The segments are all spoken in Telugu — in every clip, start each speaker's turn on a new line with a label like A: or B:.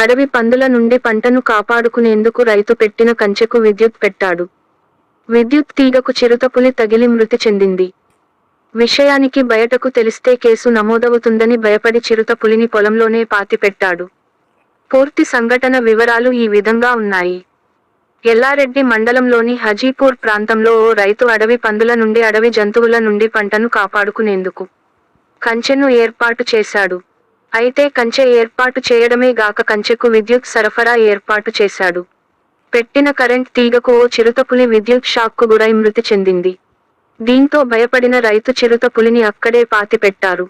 A: అడవి పందుల నుండి పంటను కాపాడుకునేందుకు రైతు పెట్టిన కంచెకు విద్యుత్ పెట్టాడు. విద్యుత్ తీగకు చిరుతపులి తగిలి మృతి చెందింది. విషయానికి బయటకు తెలిస్తే కేసు నమోదవుతుందని భయపడి చిరుతపులిని పొలంలోనే పాతిపెట్టాడు పూర్తి సంఘటన వివరాలు ఈ విధంగా ఉన్నాయి. ఎల్లారెడ్డి మండలంలోని హజీపూర్ ప్రాంతంలో ఓ రైతు అడవి పందుల నుండి అడవి జంతువుల నుండి పంటను కాపాడుకునేందుకు కంచెను ఏర్పాటు చేశాడు. అయితే కంచె ఏర్పాటు చేయడమే గాక కంచెకు విద్యుత్ సరఫరా ఏర్పాటు చేశాడు. పెట్టిన కరెంట్ తీగకు ఓ చిరుతపులి విద్యుత్ షాక్కు గురై మృతి చెందింది. దీంతో భయపడిన రైతు చిరుతపులిని అక్కడే పాతిపెట్టారు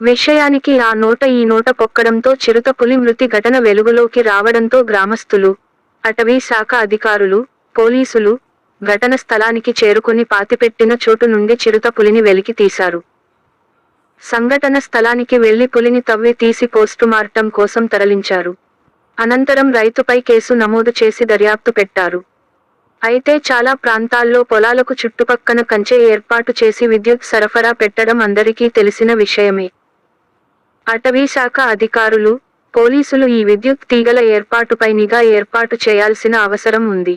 A: విషయానికి ఆ నోట ఈ నోట పొక్కడంతో చిరుతపులి మృతి ఘటన వెలుగులోకి రావడంతో గ్రామస్తులు అటవీ శాఖ అధికారులు పోలీసులు ఘటన స్థలానికి చేరుకుని పాతిపెట్టిన చోటు నుండి చిరుతపులిని వెలికి తీశారు. సంఘటన స్థలానికి వెళ్ళి పులిని తవ్వి తీసి పోస్టుమార్టం కోసం తరలించారు. అనంతరం రైతుపై కేసు నమోదు చేసి దర్యాప్తు పెట్టారు. అయితే చాలా ప్రాంతాల్లో పొలాలకు చుట్టుపక్కన కంచె ఏర్పాటు చేసి విద్యుత్ సరఫరా పెట్టడం అందరికీ తెలిసిన విషయమే. అటవీ శాఖ అధికారులు పోలీసులు ఈ విద్యుత్ తీగల ఏర్పాటుపై నిఘా ఏర్పాటు చేయాల్సిన అవసరం ఉంది.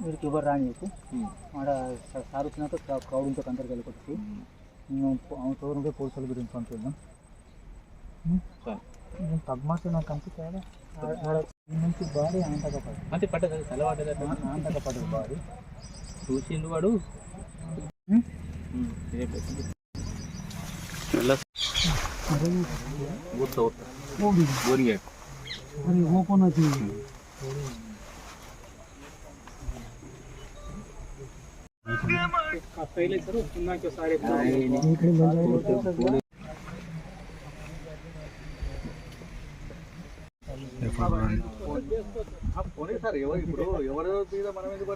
B: వీడికి ఎవరు రాని చెప్పు. ఆడ సార్ వచ్చినాక క్రౌ- క్రౌడ్ ఉంటే అందరికి వెళ్ళకొచ్చి చోరు ఉంటే పోలీసుల గురించి పంపిద్దాం. నేను పద్మాసు నాకు ఈ నుంచి బాడీ పడు
C: అంతే పట్టదు తలవాడదు
B: ఆంతక పడదు బాడీ.
C: చూసిండు వాడు.
B: అరే ఓపెన్ వచ్చి
C: మన ఊరు కాదు
B: లేదు సార్ అట్లా కాదు సార్ లేదు సార్ అట్లా కాదు సార్ गिला मोटो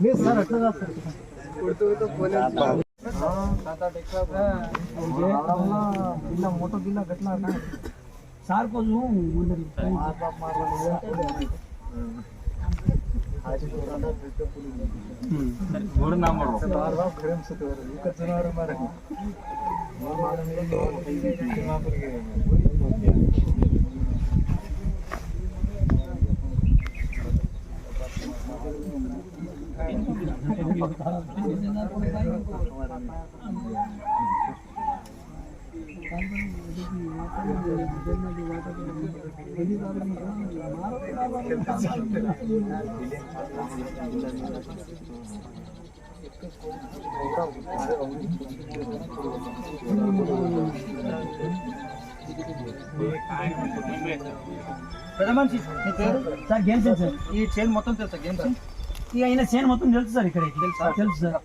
B: मी सर हटलं जात ಇಲ್ಲ ಮೋಟೋ ಗಿಲ್ಲ ಗಟ್ಲ ಸಾರ್ಕೋದು ಮಾಡ್ರಿ పెద్ద మనిషి సార్ గేమ్ సార్. ఈ చైన్ మొత్తం తెలుసా గేమ్? ఇక అయినా చైన్ మొత్తం తెలుసు సార్ ఇక్కడ తెలుసు సార్.